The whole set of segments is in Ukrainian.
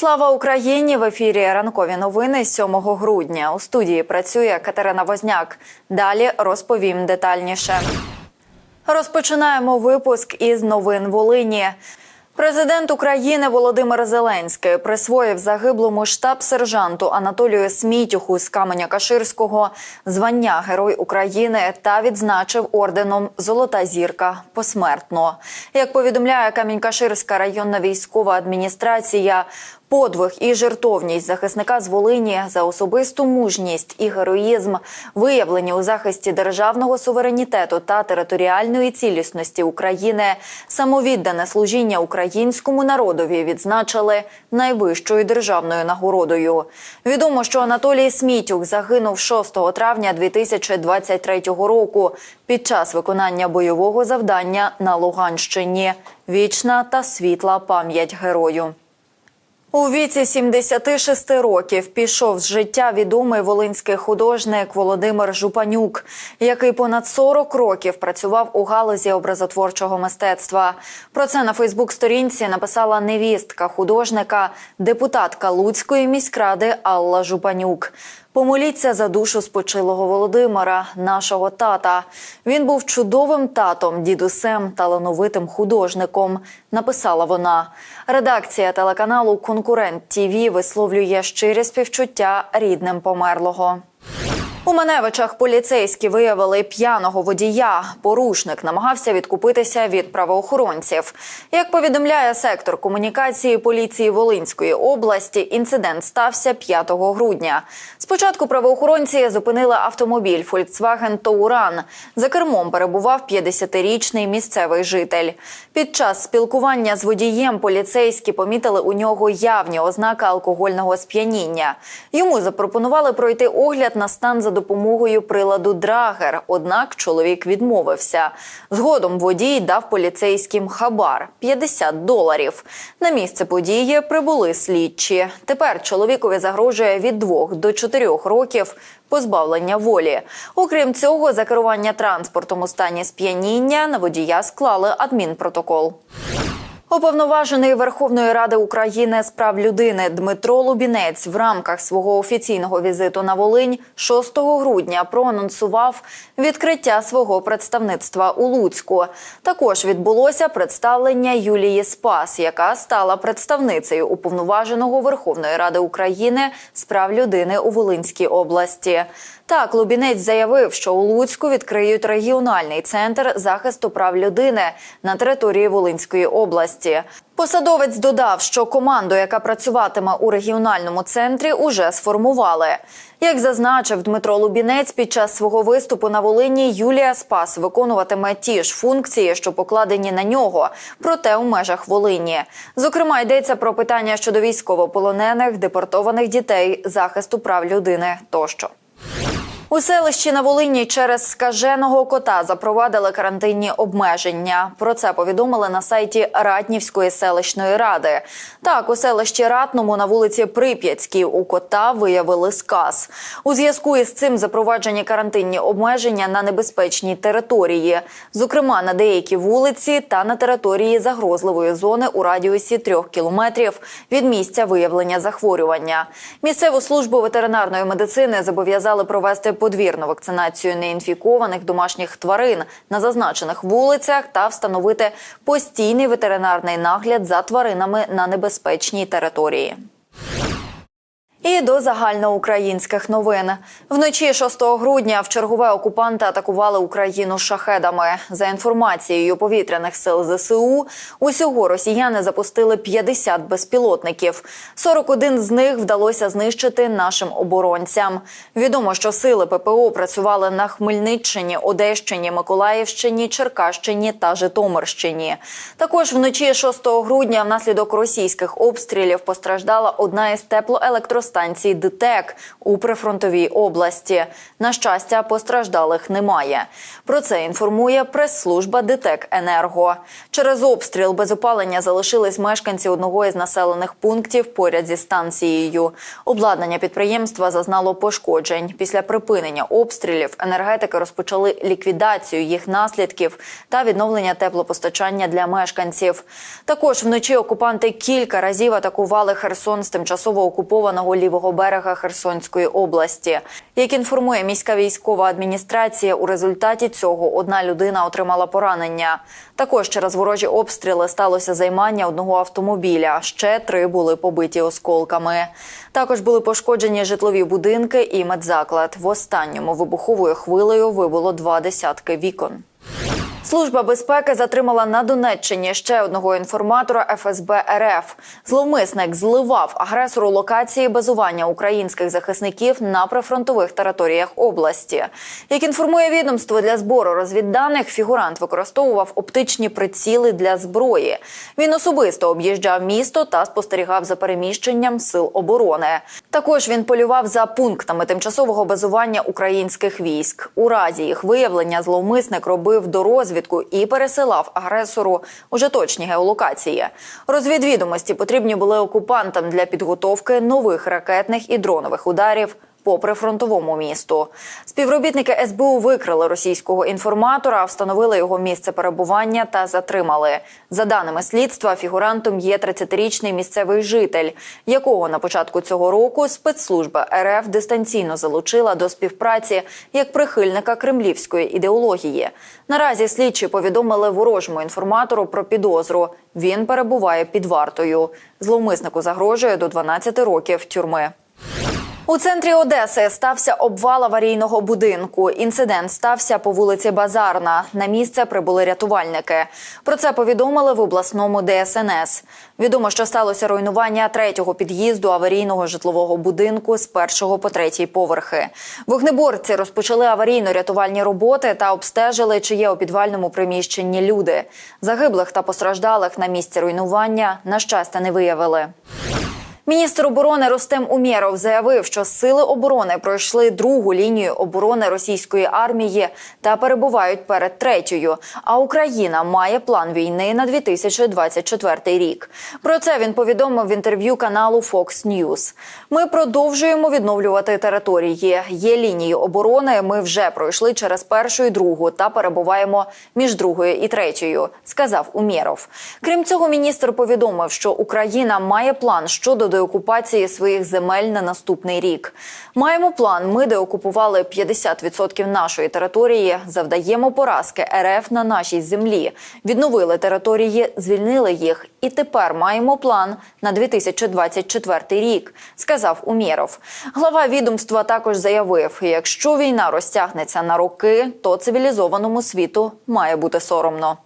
Слава Україні! В ефірі ранкові новини 7 грудня. У студії працює Катерина Возняк. Далі розповім детальніше. Розпочинаємо випуск із новин Волині. Президент України Володимир Зеленський присвоїв загиблому штаб-сержанту Анатолію Смітюху з Каменя Каширського звання Герой України та відзначив орденом Золота зірка посмертно. Як повідомляє Камінь-Каширська районна військова адміністрація, Подвиг і жертовність захисника з Волині за особисту мужність і героїзм, виявлені у захисті державного суверенітету та територіальної цілісності України, самовіддане служіння українському народові відзначили найвищою державною нагородою. Відомо, що Анатолій Смітюк загинув 6 травня 2023 року під час виконання бойового завдання на Луганщині. Вічна та світла пам'ять герою. У віці 76 років пішов з життя відомий волинський художник Володимир Жупанюк, який понад 40 років працював у галузі образотворчого мистецтва. Про це на Фейсбук-сторінці написала невістка художника, депутатка Луцької міськради Алла Жупанюк. Помоліться за душу спочилого Володимира, нашого тата. Він був чудовим татом, дідусем, талановитим художником. Написала вона. Редакція телеканалу Конкурент ТІВІ висловлює щирі співчуття рідним померлого. У Маневичах поліцейські виявили п'яного водія. Порушник намагався відкупитися від правоохоронців. Як повідомляє сектор комунікації поліції Волинської області, інцидент стався 5 грудня. Спочатку правоохоронці зупинили автомобіль Volkswagen Touran. За кермом перебував 50-річний місцевий житель. Під час спілкування з водієм поліцейські помітили у нього явні ознаки алкогольного сп'яніння. Йому запропонували пройти огляд на стан за допомогою приладу Драгер. Однак чоловік відмовився. Згодом водій дав поліцейським хабар 50 доларів. На місце події прибули слідчі. Тепер чоловікові загрожує від 2 до 4 років позбавлення волі. Окрім цього, за керування транспортом у стані сп'яніння на водія склали адмінпротокол. Уповноважений Верховної Ради України з прав людини Дмитро Лубінець в рамках свого офіційного візиту на Волинь 6 грудня проанонсував відкриття свого представництва у Луцьку. Також відбулося представлення Юлії Спас, яка стала представницею уповноваженого Верховної Ради України з прав людини у Волинській області. Так, Лубінець заявив, що у Луцьку відкриють регіональний центр захисту прав людини на території Волинської області. Посадовець додав, що команду, яка працюватиме у регіональному центрі, уже сформували. Як зазначив Дмитро Лубінець, під час свого виступу на Волині Юлія Спас виконуватиме ті ж функції, що покладені на нього, проте у межах Волині. Зокрема, йдеться про питання щодо військовополонених, депортованих дітей, захисту прав людини тощо. У селищі на Волині через скаженого кота запровадили карантинні обмеження. Про це повідомили на сайті Ратнівської селищної ради. Так, у селищі Ратному на вулиці Прип'ятській у кота виявили сказ. У зв'язку із цим запроваджені карантинні обмеження на небезпечній території, зокрема на деякі вулиці та на території загрозливої зони у радіусі трьох кілометрів від місця виявлення захворювання. Місцеву службу ветеринарної медицини зобов'язали провести подвірну вакцинацію неінфікованих домашніх тварин на зазначених вулицях та встановити постійний ветеринарний нагляд за тваринами на небезпечній території. І до загальноукраїнських новин вночі 6 грудня в чергове окупанти атакували Україну шахедами. За інформацією повітряних сил ЗСУ, усього росіяни запустили 50 безпілотників. 41 з них вдалося знищити нашим оборонцям. Відомо, що сили ППО працювали на Хмельниччині, Одещині, Миколаївщині, Черкащині та Житомирщині. Також вночі 6 грудня внаслідок російських обстрілів постраждала одна із теплоелектростанцій станції ДТЕК у прифронтовій області. На щастя, постраждалих немає. Про це інформує прес-служба ДТЕК Енерго. Через обстріл без опалення залишились мешканці одного із населених пунктів поряд зі станцією. Обладнання підприємства зазнало пошкоджень. Після припинення обстрілів енергетики розпочали ліквідацію їх наслідків та відновлення теплопостачання для мешканців. Також вночі окупанти кілька разів атакували Херсон з тимчасово окупованого лівого берега Херсонської області. Як інформує міська військова адміністрація, у результаті цього одна людина отримала поранення. Також через ворожі обстріли сталося займання одного автомобіля. Ще три були побиті осколками. Також були пошкоджені житлові будинки і медзаклад. В останньому вибуховою хвилею вибуло два десятки вікон. Служба безпеки затримала на Донеччині ще одного інформатора ФСБ РФ. Зловмисник зливав агресору локації базування українських захисників на прифронтових територіях області. Як інформує відомство для збору розвідданих, фігурант використовував оптичні приціли для зброї. Він особисто об'їжджав місто та спостерігав за переміщенням сил оборони. Також він полював за пунктами тимчасового базування українських військ. У разі їх виявлення зловмисник робив до розвідку і пересилав агресору уже точні геолокації. Розвідвідомості потрібні були окупантам для підготовки нових ракетних і дронових ударів по прифронтовому місту. Співробітники СБУ викрили російського інформатора, встановили його місце перебування та затримали. За даними слідства, фігурантом є 30-річний місцевий житель, якого на початку цього року спецслужба РФ дистанційно залучила до співпраці як прихильника кремлівської ідеології. Наразі слідчі повідомили ворожому інформатору про підозру. Він перебуває під вартою. Зловмиснику загрожує до 12 років тюрми. У центрі Одеси стався обвал аварійного будинку. Інцидент стався по вулиці Базарна. На місце прибули рятувальники. Про це повідомили в обласному ДСНС. Відомо, що сталося руйнування третього під'їзду аварійного житлового будинку з першого по третій поверхи. Вогнеборці розпочали аварійно-рятувальні роботи та обстежили, чи є у підвальному приміщенні люди. Загиблих та постраждалих на місці руйнування на щастя не виявили. Міністр оборони Ростем Умєров заявив, що сили оборони пройшли другу лінію оборони російської армії та перебувають перед третьою. А Україна має план війни на 2024 рік. Про це він повідомив в інтерв'ю каналу Fox News. Ми продовжуємо відновлювати території. Є лінії оборони. Ми вже пройшли через першу і другу та перебуваємо між другою і третьою, сказав Умєров. Крім цього, міністр повідомив, що Україна має план щодо деокупації своїх земель на наступний рік. Маємо план. Ми деокупували 50% нашої території, завдаємо поразки РФ на нашій землі, відновили території, звільнили їх, і тепер маємо план на 2024 рік, сказав Умєров. Глава відомства також заявив: якщо війна розтягнеться на роки, то цивілізованому світу має бути соромно.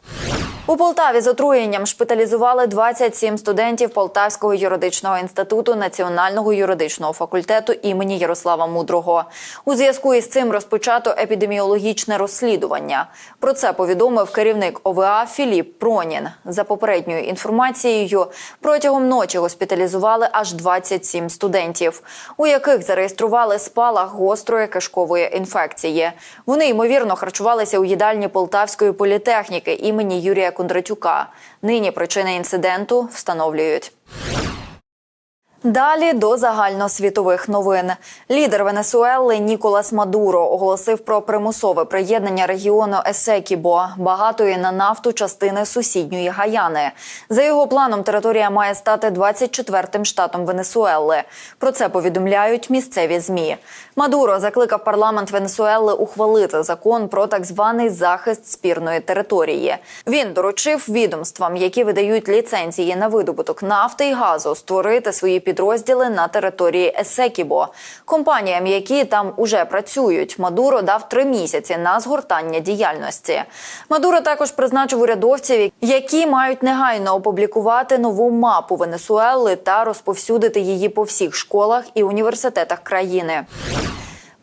У Полтаві з отруєнням шпиталізували 27 студентів Полтавського юридичного інституту Національного юридичного факультету імені Ярослава Мудрого. У зв'язку із цим розпочато епідеміологічне розслідування. Про це повідомив керівник ОВА Філіп Пронін. За попередньою інформацією, протягом ночі госпіталізували аж 27 студентів, у яких зареєстрували спалах гострої кишкової інфекції. Вони ймовірно харчувалися у їдальні Полтавської політехніки імені Юрія Кондратюка. Нині причини інциденту встановлюють. Далі до загальносвітових новин. Лідер Венесуели Ніколас Мадуро оголосив про примусове приєднання регіону Есекібо, багатої на нафту частини сусідньої Гаяни. За його планом, територія має стати 24-тим штатом Венесуели. Про це повідомляють місцеві змі. Мадуро закликав парламент Венесуели ухвалити закон про так званий захист спірної території. Він доручив відомствам, які видають ліцензії на видобуток нафти і газу, створити свої підрозділи на території Есекібо. Компаніям, які там уже працюють, Мадуро дав три місяці на згортання діяльності. Мадуро також призначив урядовців, які мають негайно опублікувати нову мапу Венесуели та розповсюдити її по всіх школах і університетах країни.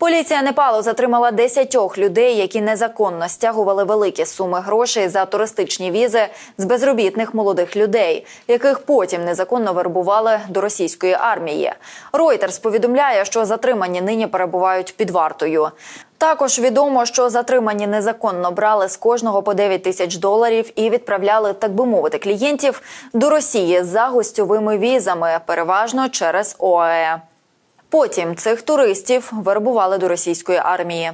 Поліція Непалу затримала 10 людей, які незаконно стягували великі суми грошей за туристичні візи з безробітних молодих людей, яких потім незаконно вербували до російської армії. Reuters повідомляє, що затримані нині перебувають під вартою. Також відомо, що затримані незаконно брали з кожного по 9 тисяч доларів і відправляли, так би мовити, клієнтів до Росії за гостьовими візами, переважно через ОАЕ. Потім цих туристів вербували до російської армії.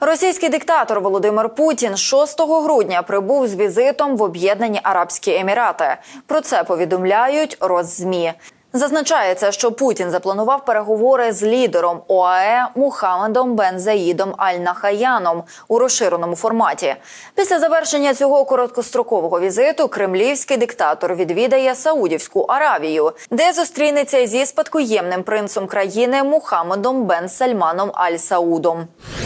Російський диктатор Володимир Путін 6 грудня прибув з візитом в Об'єднані Арабські Емірати. Про це повідомляють Роззмі. Зазначається, що Путін запланував переговори з лідером ОАЕ Мухаммедом Бен Заїдом Аль-Нахаяном у розширеному форматі. Після завершення цього короткострокового візиту кремлівський диктатор відвідає Саудівську Аравію, де зустрінеться зі спадкоємним принцем країни Мухаммедом Бен Сальманом Аль Саудом.